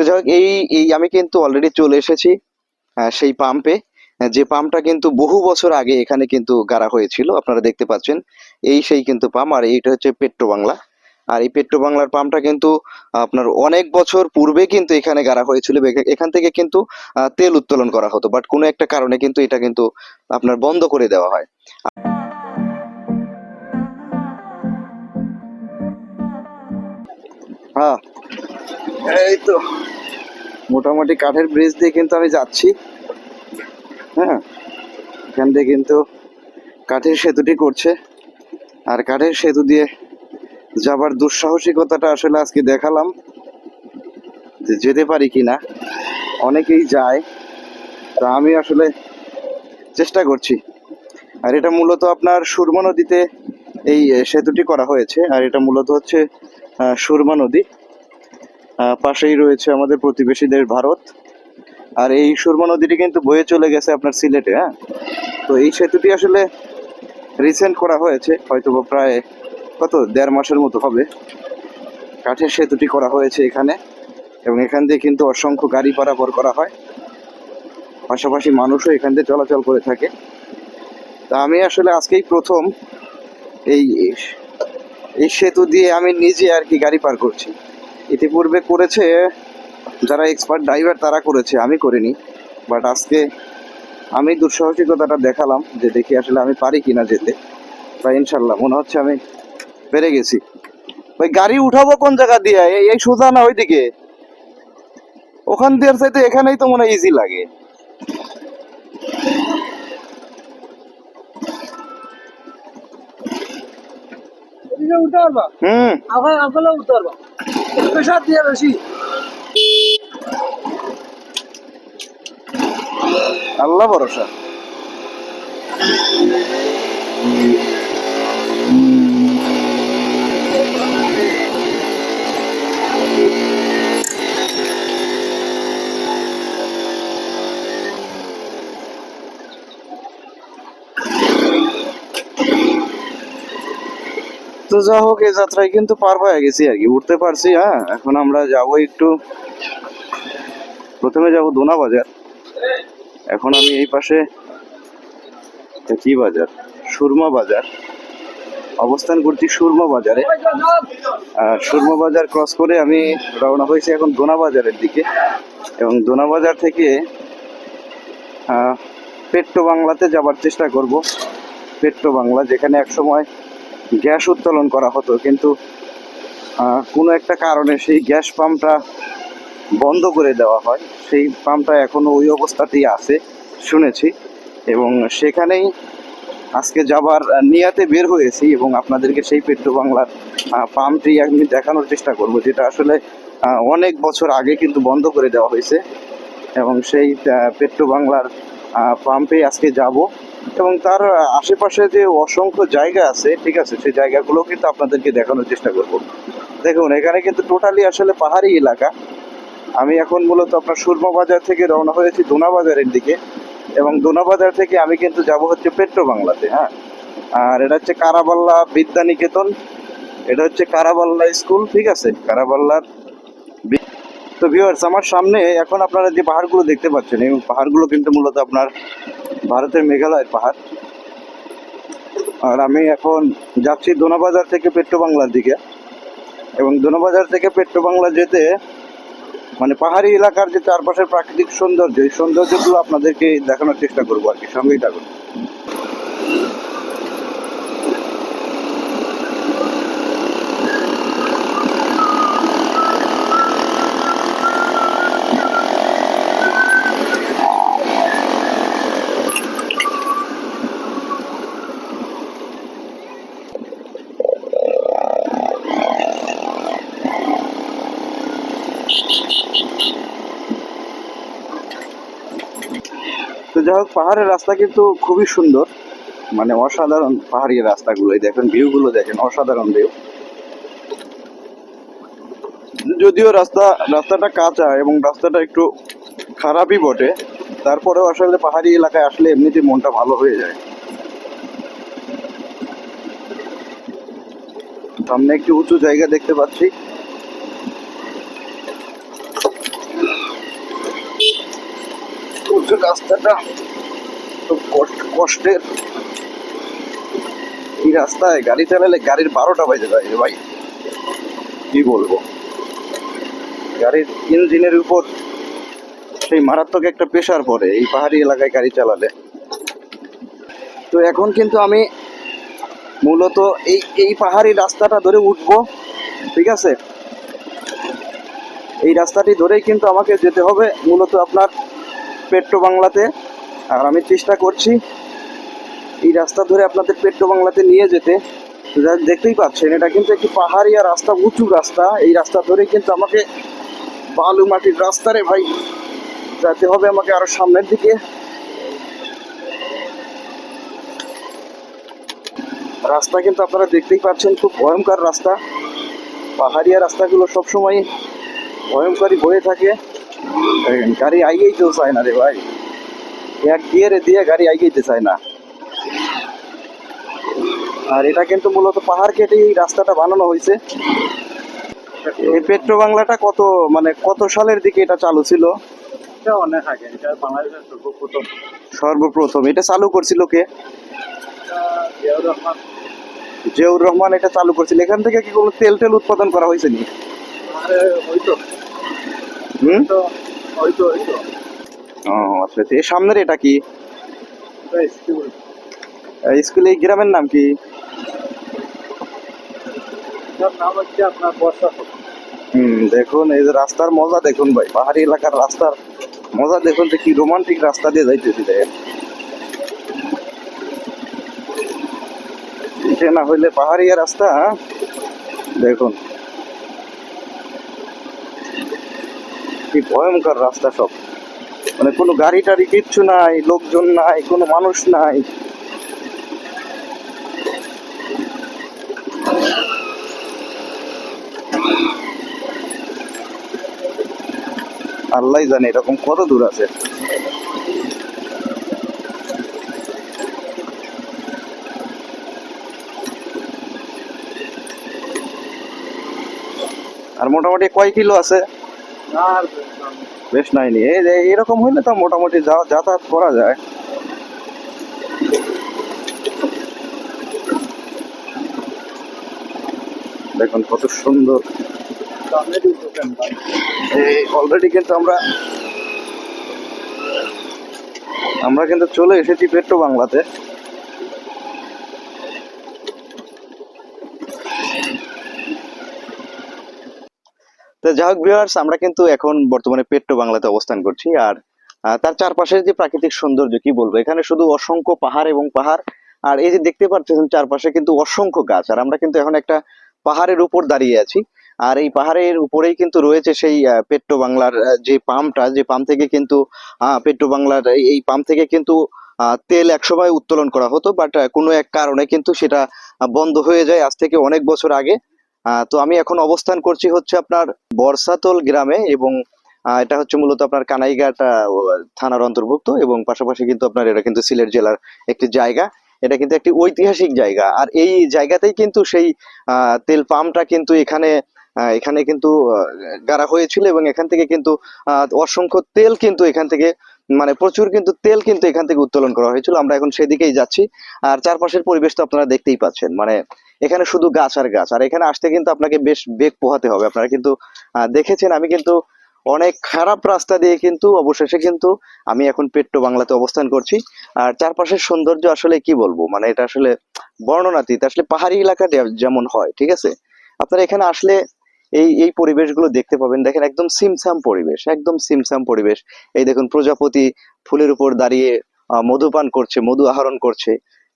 তো যাই হোক, এই এই আমি কিন্তু অলরেডি চলে এসেছি সেই পাম্পে যে পাম্পটা কিন্তু বহু বছর আগে এখানে কিন্তু গাড়া হয়েছিল, আপনারা দেখতে পাচ্ছেন। এই সেই কিন্তু পাম্প আর এইটা হচ্ছে পেট্রো বাংলা। আর এই পেট্রো বাংলার পাম্পটা কিন্তু আপনার অনেক বছর পূর্বে কিন্তু এখানে গাড়া হয়েছিল এখান থেকে কিন্তু তেল উত্তোলন করা হতো। বাট কোনো একটা কারণে কিন্তু এটা কিন্তু আপনার বন্ধ করে দেওয়া হয়। হ্যাঁ এই তো। মোটামুটি কাঠের ব্রিজ দিয়ে কিন্তু আমি যাচ্ছি। হ্যাঁ এখান দিয়ে কিন্তু কাঠের সেতুটি করছে। আর কাঠের সেতু দিয়ে যাবার দুঃসাহসিকতাটা আসলে আজকে দেখালাম যে যেতে পারি কি না অনেকেই যায়, তা আমি আসলে চেষ্টা করছি। আর এটা মূলত আপনার সুরমা নদীতে এই সেতুটি করা হয়েছে। আর এটা মূলত হচ্ছে সুরমা নদী। পাশেই রয়েছে আমাদের প্রতিবেশী দেশ ভারত। আর এই সুরমা নদীটি কিন্তু বয়ে চলে গেছে আপনার সিলেটে হ্যাঁ? তো এই সেতুটি আসলে রিসেন্ট করা হয়েছে হয়তো প্রায় কত, দেড় মাসের মতো হবে। কাঠের সেতুটি করা হয়েছে এখানে, এবং এখান দিয়ে কিন্তু অসংখ্য গাড়ি পারাপার করা হয়। পাশাপাশি মানুষও এখান দিয়ে চলাচল করে থাকে। তা আমি আসলে আজকেই প্রথম এই এই সেতু দিয়ে আমি নিজে আর কি গাড়ি পার করছি। ইতিপূর্বে করেছে যারা এক্সপার্ট ড্রাইভার তারা করেছে আমি করিনি। বাট আজকে আমি দুঃসাহসিকতাটা দেখালাম যে দেখি আসলে আমি পারি কিনা যেতে। বা ইনশাল্লাহ মনে হচ্ছে আমি পেরে গেছি। ওই গাড়ি উঠাবো কোন জায়গা দিয়ে? এই সোজা না ওইদিকে। ওখান দিয়ে চাইতে এখানেই তো মনে ইজি লাগে। হুম। আবার আসলে উঠতে পারবা প্রেশার দিয়ে বেশি আল্লাহ ভরসা তো যা হোক এই যাত্রায় কিন্তু পার হয়ে গেছি আর কি। উঠতে পারছি হ্যাঁ এখন আমরা যাব একটু, প্রথমে যাব দোনা বাজার। এখন আমি এই পাশে কি বাজার, সুরমা বাজার। অবস্থান করছি সুরমা বাজারে। সুরমা বাজার ক্রস করে আমি রওনা হয়েছি এখন দোনা বাজারের দিকে। এবং দোনা বাজার থেকে পেট্রো বাংলাতে যাবার চেষ্টা করব। পেট্টো বাংলা, যেখানে এক সময় গ্যাস উত্তোলন করা হতো, কিন্তু কোনো একটা কারণে সেই গ্যাস পাম্পটা বন্ধ করে দেওয়া হয়। সেই পাম্পটা এখনও ওই অবস্থাতেই আছে, শুনেছি। এবং সেখানেই আজকে যাবার নিয়াতে বের হয়েছি এবং আপনাদেরকে সেই পেট্রো বাংলার পাম্পটি আমি দেখানোর চেষ্টা করব, যেটা আসলে অনেক বছর আগে কিন্তু বন্ধ করে দেওয়া হয়েছে। এবং সেই পেট্রো বাংলার পাম্পে আজকে যাব। এবং তার আশেপাশে যে অসংখ্য জায়গা আছে, ঠিক আছে, সেই জায়গাগুলো কিন্তু আপনাদেরকে দেখানোর চেষ্টা করব। দেখুন, এখানে কিন্তু টোটালি আসলে পাহাড়ি এলাকা। আমি এখন মূলত আপনার সুরমা বাজার থেকে রওনা হয়েছি দোনা বাজারের দিকে এবং দোনা বাজার থেকে আমি কিন্তু যাব হচ্ছে পেট্রো বাংলাতে হ্যাঁ। আর এটা হচ্ছে কারাবাল্লা বিদ্যা নিকেতন এটা হচ্ছে কারাবাল্লা স্কুল, ঠিক আছে? কারাবাল্লার তো ভিউয়ার্স আমার সামনে এখন আপনারা যে পাহাড়গুলো দেখতে পাচ্ছেন, এই পাহাড়গুলো কিন্তু মূলত আপনার ভারতের মেঘালয়ের পাহাড়। আর আমি এখন যাচ্ছি দোনাবাজার থেকে পেট্রো বাংলার দিকে। এবং দোনাবাজার থেকে পেট্রো বাংলা যেতে মানে পাহাড়ি এলাকার যে চারপাশের প্রাকৃতিক সৌন্দর্য, এই সৌন্দর্যগুলো আপনাদেরকে দেখানোর চেষ্টা করব আর কি। সঙ্গেই থাকুন। যাই হোক, পাহাড়ের রাস্তা কিন্তু খুবই সুন্দর। মানে অসাধারণ পাহাড়ি রাস্তাগুলো। এই দেখেন ভিউগুলো দেখেন, অসাধারণ ভিউ যদিও রাস্তা, রাস্তাটা কাঁচা এবং রাস্তাটা একটু খারাপই বটে, তারপরেও আসলে পাহাড়ি এলাকায় আসলে এমনিতে মনটা ভালো হয়ে যায়। সামনে একটি উঁচু জায়গা দেখতে পাচ্ছি। একটু রাস্তাটা খুব কষ্ট- কষ্টের। এই রাস্তায় গাড়ি চালালে গাড়ির বারোটা বাজে যায় রে ভাই। কি বলব? গাড়ির ইঞ্জিনের উপর সেই মারাত্মক একটা প্রেশার পড়ে এই পাহাড়ি এলাকায় গাড়ি চালালে। তো এখন কিন্তু আমি মূলত এই এই পাহাড়ি রাস্তাটা ধরে উঠবো, ঠিক আছে? এই রাস্তাটি ধরেই কিন্তু আমাকে যেতে হবে। মূলত আপনার পেট্রো বাংলাতে। আর আমি চেষ্টা করছি এই রাস্তা ধরে আপনাদের পেট্রো বাংলাতে নিয়ে যেতে। দেখতেই পাচ্ছেন, এটা কিন্তু একটি পাহাড়িয়া রাস্তা, উঁচু রাস্তা। এই রাস্তা ধরে কিন্তু আমাকে বালু মাটির রাস্তা রে ভাই যেতে হবে আমাকে আরও সামনের দিকে। রাস্তা কিন্তু আপনারা দেখতেই পাচ্ছেন, খুব ভয়ঙ্কর রাস্তা। পাহাড়িয়া রাস্তাগুলো সবসময় ভয়ঙ্করই হয়ে থাকে। দেখেন, গাড়ি আইগেইতেও চায় না রে ভাই। এক গিয়ারে দিয়ে গাড়ি আইগেইতে চায় না। আর এটা কিন্তু মূলত পাহাড় কেটে এই রাস্তাটা বানানো হয়েছে। এই পেট্রো বাংলাটা কত মানে কত সালের দিকে এটা চালু ছিল? অনেক আগে এটা বাংলাদেশের সর্বপ্রথম। সর্বপ্রথম। এটা চালু করছিল কে? জিয়াউর রহমান। এটা চালু করছিল। এখান থেকে কি কোনো তেল টেল উৎপাদন করা হয়েছে নি হয়তো। হুম? ও আচ্ছা আচ্ছা। সামনের এটা কি? স্কুল। এই গ্রামের নাম কি? হুম দেখুন এই যে রাস্তার মজা দেখুন ভাই। পাহাড়ি এলাকার রাস্তার মজা দেখুন যে কি রোমান্টিক রাস্তা দিয়ে যাইতেছি দেখেন। না হইলে পাহাড়িয়া রাস্তা হ্যাঁ? দেখুন। কি ভয়ঙ্কর রাস্তা সব। মানে কোনো গাড়ি টাড়ি কিচ্ছু নাই, লোকজন নাই, কোনো মানুষ নাই। আল্লাহ জানে এরকম কত দূর আছে। আর মোটামুটি কয় কিলো আছে? বেশ নাইনি। এরকম হইলে তো মোটামুটি যাতায়াত করা যায়। দেখুন কত সুন্দর। এই অলরেডি কিন্তু আমরা আমরা কিন্তু চলে এসেছি পেট্রো বাংলাতে যাই হোক আমরা কিন্তু এখন বর্তমানে পেট্রো বাংলাতে অবস্থান করছি। আর তার চারপাশের যে প্রাকৃতিক সৌন্দর্য, কি বলব? এখানে শুধু অসংখ্য পাহাড় এবং পাহাড়, আর এই যে দেখতে পাচ্ছেন চারপাশে কিন্তু অসংখ্য গাছ। আর আমরা কিন্তু এখন একটা পাহাড়ের উপর দাঁড়িয়ে আছি। আর এই পাহাড়ের উপরেই কিন্তু রয়েছে সেই পেট্রো বাংলার যে পাম্পটা যে পাম্প থেকে কিন্তু পেট্রো বাংলার এই- পাম্প থেকে কিন্তু তেল একসময় উত্তোলন করা হতো। বাট কোনো এক কারণে কিন্তু সেটা বন্ধ হয়ে যায়। আজ থেকে অনেক বছর আগে তো আমি এখন অবস্থান করছি হচ্ছে আপনার বর্ষাতল গ্রামে এবং এটা হচ্ছে মূলত আপনার কানাইঘাট থানার অন্তর্ভুক্ত এবং পাশাপাশি কিন্তু আপনার এটা কিন্তু সিলেট জেলার একটি জায়গা। এটা কিন্তু একটি ঐতিহাসিক জায়গা। আর এই জায়গাতেই কিন্তু সেই তেল পাম্পটা কিন্তু এখানে এখানে কিন্তু গাড়া হয়েছিল এবং এখান থেকে কিন্তু অসংখ্য তেল কিন্তু এখান থেকে মানে প্রচুর কিন্তু তেল কিন্তু এখান থেকে উত্তোলন করা হয়েছিল। আমরা এখন সেদিকেই যাচ্ছি। আর চারপাশের পরিবেশ তো আপনারা দেখতেই পাচ্ছেন। মানে এখানে শুধু গাছ আর গাছ। আর এখানে আসতে কিন্তু আপনাকে বেশ বেগ পোহাতে হবে। আপনারা কিন্তু দেখেছেন আমি কিন্তু অনেক খারাপ রাস্তা দিয়ে কিন্তু অবশেষে কিন্তু আমি এখন পেট্রো বাংলাতে অবস্থান করছি। আর চারপাশের সৌন্দর্য আসলে কি বলব? মানে এটা আসলে বর্ণনাতীত আসলে পাহাড়ি এলাকা যেমন হয়, ঠিক আছে? আপনারা এখানে আসলে এই এই পরিবেশগুলো দেখতে পাবেন। দেখেন একদম সিমসাম পরিবেশ, একদম সিমসাম পরিবেশ। এই দেখুন প্রজাপতি ফুলের উপর দাঁড়িয়ে মধুপান করছে, মধু আহরণ করছে।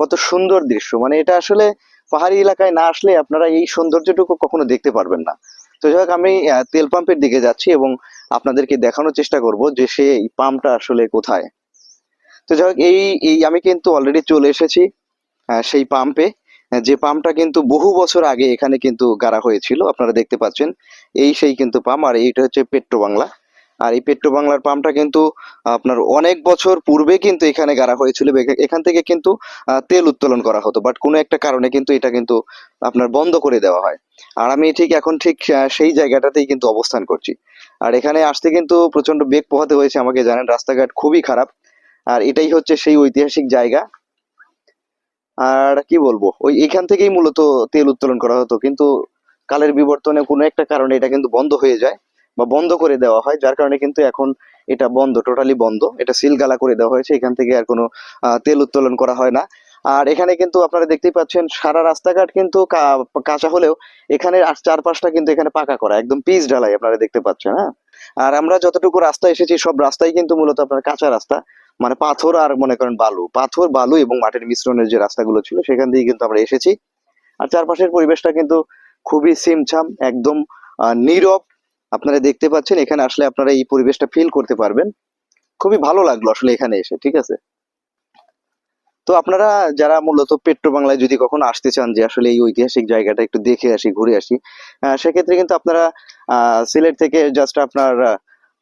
কত সুন্দর দৃশ্য। মানে এটা আসলে পাহাড়ি এলাকায় না আসলে আপনারা এই সৌন্দর্যটুকু কখনো দেখতে পারবেন না। তো যাই হোক, আমি তেল পাম্পের দিকে যাচ্ছি এবং আপনাদেরকে দেখানোর চেষ্টা করব যে সেই পাম্পটা আসলে কোথায়। তো যাই হোক, এই এই আমি কিন্তু অলরেডি চলে এসেছি সেই পাম্পে। যে পাম্পটা কিন্তু বহু বছর আগে এখানে কিন্তু গাড়া হয়েছিল, আপনারা দেখতে পাচ্ছেন। এই সেই কিন্তু পাম্প, আর এইটা হচ্ছে পেট্রো বাংলা আর এই পেট্রো বাংলার পাম্পটা কিন্তু আপনার অনেক বছর পূর্বে কিন্তু এখানে গাড়া হয়েছিল এখান থেকে কিন্তু তেল উত্তোলন করা হতো। বাট কোনো একটা কারণে কিন্তু এটা কিন্তু আপনার বন্ধ করে দেওয়া হয়। আর আমি ঠিক এখন ঠিক সেই জায়গাটাতেই কিন্তু অবস্থান করছি। আর এখানে আসতে কিন্তু প্রচণ্ড বেগ পোহাতে হয়েছে, আমাকে জানেন, রাস্তাঘাট খুবই খারাপ। আর এটাই হচ্ছে সেই ঐতিহাসিক জায়গা। আর কি বলব, ওই এখান থেকেই মূলত তেল উত্তোলন করা হতো। কিন্তু কালের বিবর্তনে কোনো একটা কারণে এটা কিন্তু বন্ধ হয়ে যায়। বা বন্ধ করে দেওয়া হয়, যার কারণে কিন্তু এখন এটা বন্ধ টোটালি বন্ধ। এটা সিলগালা করে দেওয়া হয়েছে, এখান থেকে আর কোনো তেল উত্তোলন করা হয় না। আর এখানে কিন্তু আপনারা দেখতেই পাচ্ছেন, সারা রাস্তাঘাট কিন্তু কাঁচা হলেও এখানে চারপাশটা কিন্তু এখানে পাকা করা, একদম পিচ ঢালাই আপনারা দেখতে পাচ্ছেন হ্যাঁ? আর আমরা যতটুকু রাস্তা এসেছি, সব রাস্তাই কিন্তু মূলত আপনার কাঁচা রাস্তা মানে পাথর আর মনে করেন বালু। পাথর, বালু এবং মাটির মিশ্রণের যে রাস্তাগুলো ছিল, সেখান দিয়ে কিন্তু আমরা এসেছি। আর চারপাশের পরিবেশটা কিন্তু খুবই সিমছাম, একদম নীরব আপনারা দেখতে পাচ্ছেন, এখানে আসলে আপনারা এই পরিবেশটা ফিল করতে পারবেন। খুবই ভালো লাগল আসলে এখানে এসে, ঠিক আছে? তো আপনারা যারা মূলত পেট্রো বাংলায় যদি কখনো আসতে চান যে আসলে এই ঐতিহাসিক জায়গাটা একটু দেখে আসি, ঘুরে আসি সেক্ষেত্রে কিন্তু আপনারা সিলেট থেকে জাস্ট আপনার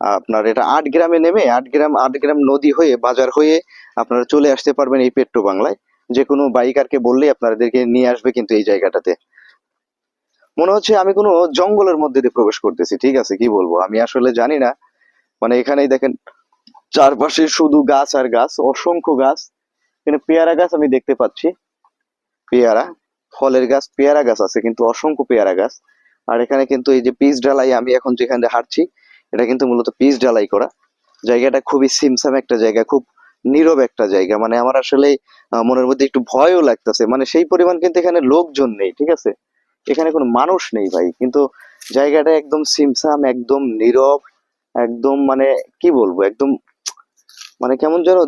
আপনার এটা আট গ্রামে নেমে, আট গ্রাম আট গ্রাম নদী হয়ে, বাজার হয়ে আপনারা চলে আসতে পারবেন এই পেট্রো বাংলায়। যে কোনো বাইকারকে বললেই আপনাদেরকে নিয়ে আসবে কিন্তু এই জায়গাটাতে। মনে হচ্ছে আমি কোনো জঙ্গলের মধ্যে দিয়ে প্রবেশ করতেছি, ঠিক আছে? কি বলব? আমি আসলে জানি না। মানে এখানেই দেখেন, চারপাশে শুধু গাছ আর গাছ, অসংখ্য গাছ। এখানে পেয়ারা গাছ আমি দেখতে পাচ্ছি। পেয়ারা, ফলের গাছ, পেয়ারা গাছ আছে, কিন্তু অসংখ্য পেয়ারা গাছ। আর এখানে কিন্তু এই যে পিচ ঢালাই, আমি এখন যেখানে হাঁটছি, এটা কিন্তু মূলত পিচ ঢালাই করা। জায়গাটা খুবই সিমসাম একটা জায়গা, খুব নীরব একটা জায়গা। মানে আমার আসলে মনের মধ্যে একটু ভয়ও লাগতেছে। মানে সেই পরিমাণ কিন্তু এখানে লোকজন নেই, ঠিক আছে? এখানে কোনো মানুষ নেই ভাই কিন্তু জায়গাটা একদম সিমসাম একদম নীরব একদম মানে কি বলব একদম মানে কেমন যেন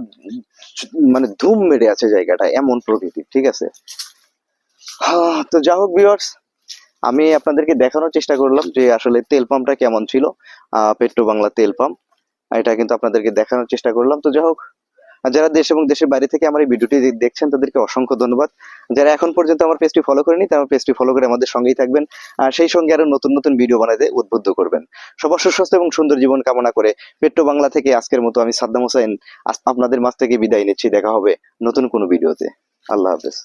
মানে ধুম মেরে আছে জায়গাটা এমন প্রকৃতি ঠিক আছে? হ্যাঁ, তো যা হোক ভিউয়ার্স আমি আপনাদেরকে দেখানোর চেষ্টা করলাম যে আসলে তেল পাম্পটা কেমন ছিল পেট্রো বাংলা তেল পাম্প এটা কিন্তু আপনাদেরকে দেখানোর চেষ্টা করলাম তো যা হোক যারা দেশ এবং দেশের বাইরে থেকে আমার এই ভিডিওটি দেখছেন, তাদেরকে অসংখ্য ধন্যবাদ। যারা এখন পর্যন্ত আমার পেজটি ফলো করেনি, তারা পেজটি ফলো করে আমাদের সঙ্গেই থাকবেন। আর সেই সঙ্গে আরও নতুন নতুন ভিডিও বানাতে উদ্বুদ্ধ করবেন। সবার সুস্বাস্থ্য এবং সুন্দর জীবন কামনা করে পেট্রো বাংলা থেকে আজকের মতো আমি সাদ্দাম হোসেন আপনাদের মাঝ থেকে বিদায় নিচ্ছি। দেখা হবে নতুন কোনো ভিডিওতে। আল্লাহ হাফেজ।